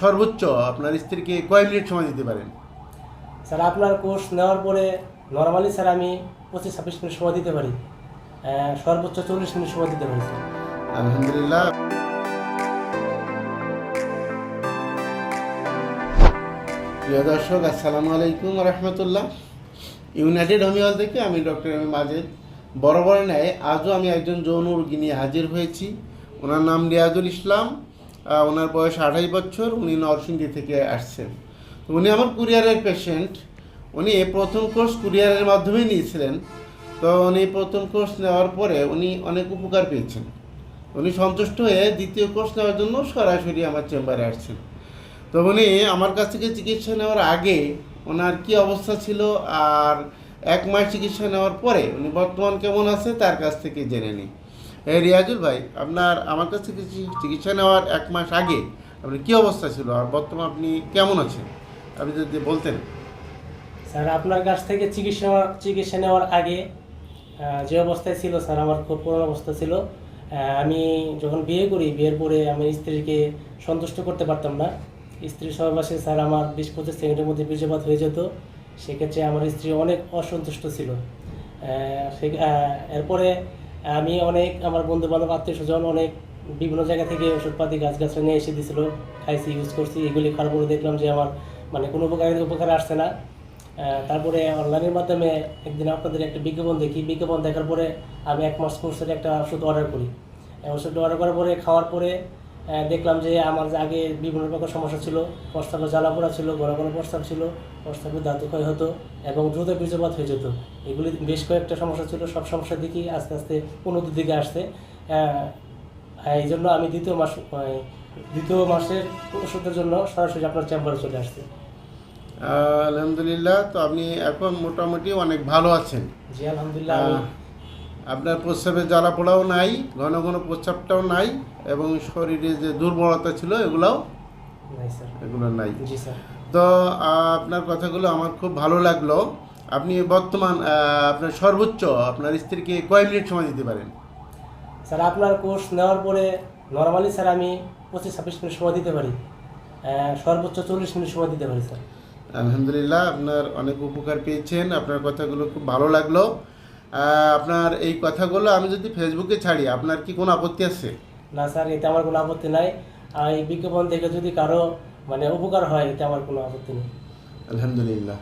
সর্বোচ্চ আপনার স্ত্রীকে কয় মিনিট সময় দিতে পারেন? স্যার আপনার কোর্স নেওয়ার পরে নর্মালি স্যার আমি পঁচিশ ছাব্বিশ মিনিট সময় দিতে পারি। সর্বোচ্চ চল্লিশ মিনিট সময় দিতে পারি স্যার। আলহামদুলিল্লাহ। প্রিয় দর্শক আসসালামু আলাইকুম রহমতুল্লাহ। ইউনাইটেড হোমিওল থেকে আমি ডক্টর এম মাজেদ। বড় বড় ন্যায় আজও আমি একজন যৌন রোগী নিয়ে হাজির হয়েছি। ওনার নাম রিয়াজুল ইসলাম। ওনার বয়স আঠাশ বছর, উনি নরসিংদী থেকে আসছেন। উনি আমার কুরিয়ারের পেশেন্ট উনি প্রথম কোর্স কুরিয়ারের মাধ্যমে নিয়েছিলেন। তো উনি প্রথম কোর্স নেওয়ার পরে উনি অনেক উপকার পেয়েছেন। উনি সন্তুষ্ট হয়ে দ্বিতীয় কোর্স নেওয়ার জন্য সরাসরি আমার চেম্বারে আসছেন। তো উনি আমার কাছ থেকে চিকিৎসা নেওয়ার আগে ওনার কি অবস্থা ছিল আর এক মাস চিকিৎসা নেওয়ার পরে উনি বর্তমান কেমন আছে তার কাছ থেকে জেনে নিই। রিয়াজুল ভাই, আপনার, আমার কাছ থেকে চিকিৎসা নেওয়ার এক মাস আগে আপনার কি অবস্থা ছিল আর বর্তমান আপনি কেমন আছেন? আপনি যদি বলতেন। স্যার, আপনার কাছ থেকে চিকিৎসা চিকিৎসা নেওয়ার আগে যে অবস্থায় ছিল স্যার, আমার খুব করোনা অবস্থা ছিল। আমি যখন বিয়ে করি, বিয়ের পরে আমি স্ত্রীকে সন্তুষ্ট করতে পারতাম না। স্ত্রী সহবাসে স্যার আমার বিশ পঁচিশ সেকেন্ডের মধ্যে বীর্যপাত হয়ে যেত। সেক্ষেত্রে আমার স্ত্রী অনেক অসন্তুষ্ট ছিল। এরপরে আমি অনেক আমার বন্ধু বান্ধব আত্মীয় স্বজন অনেক বিভিন্ন জায়গা থেকে ওষুধপাতি গাছ গাছ নিয়ে এসে দিয়েছিল খাইছি ইউজ করছি। এগুলি খাওয়ার পরে দেখলাম যে আমার মানে কোনো উপকার উপকার আসছে না। তারপরে অনলাইনের মাধ্যমে একদিন আপনাদের একটা বিজ্ঞাপন দেখি। বিজ্ঞাপন দেখার পরে আমি এক মাস কোর্সের একটা ওষুধ অর্ডার করি। ওষুধটা অর্ডার করার পরে, খাওয়ার পরে দেখলাম যে আমার যে আগে বিভিন্ন প্রকার সমস্যা ছিল প্রস্তাবে জ্বালা পোড়া ছিল ঘন ঘন প্রস্তাব ছিল প্রস্তাবে দাঁত ক্ষয় হতো এবং দ্রুত বীর্যপাত হয়ে যেত। এগুলি বেশ কয়েকটা সমস্যা ছিল সব সমস্যার দিকেই আস্তে আস্তে উন্নতির দিকে আসছে। আহ, এই জন্য আমি দ্বিতীয় মাস দ্বিতীয় মাসের ওষুধের জন্য সরাসরি আপনার চেম্বারে চলে আসছি। আলহামদুলিল্লাহ তো আপনি এখন মোটামুটি অনেক ভালো আছেন। জি আলহামদুলিল্লাহ আপনার প্রস্রাবে জ্বালা পোড়াও নাই ঘন ঘন প্রস্রাবটাও নাই এবং শরীরে যে দুর্বলতা ছিল এগুলাও নাই স্যার। এগুলো নাই। স্যার। তো আপনার কথাগুলো আমার খুব ভালো লাগল। আপনি বর্তমান আপনার সর্বোচ্চ আপনার স্ত্রীকে কয় মিনিট সময় দিতে পারেন? স্যার আপনার কোর্স নেওয়ার পরে নর্মালি স্যার আমি পঁচিশ ছাব্বিশ মিনিট সময় দিতে পারি। সর্বোচ্চ চল্লিশ মিনিট সময় দিতে পারি স্যার। আলহামদুলিল্লাহ আপনার অনেক উপকার পেয়েছেন। আপনার কথাগুলো খুব ভালো লাগল। আপনার এই কথাগুলো আমি যদি ফেসবুকে ছাড়ি আপনার কি কোনো আপত্তি আছে? না স্যার এতে আমার কোনো আপত্তি নাই। আর এই বিজ্ঞাপন থেকে যদি কারও মানে উপকার হয় এতে আমার কোনো আপত্তি নেই। আলহামদুলিল্লাহ।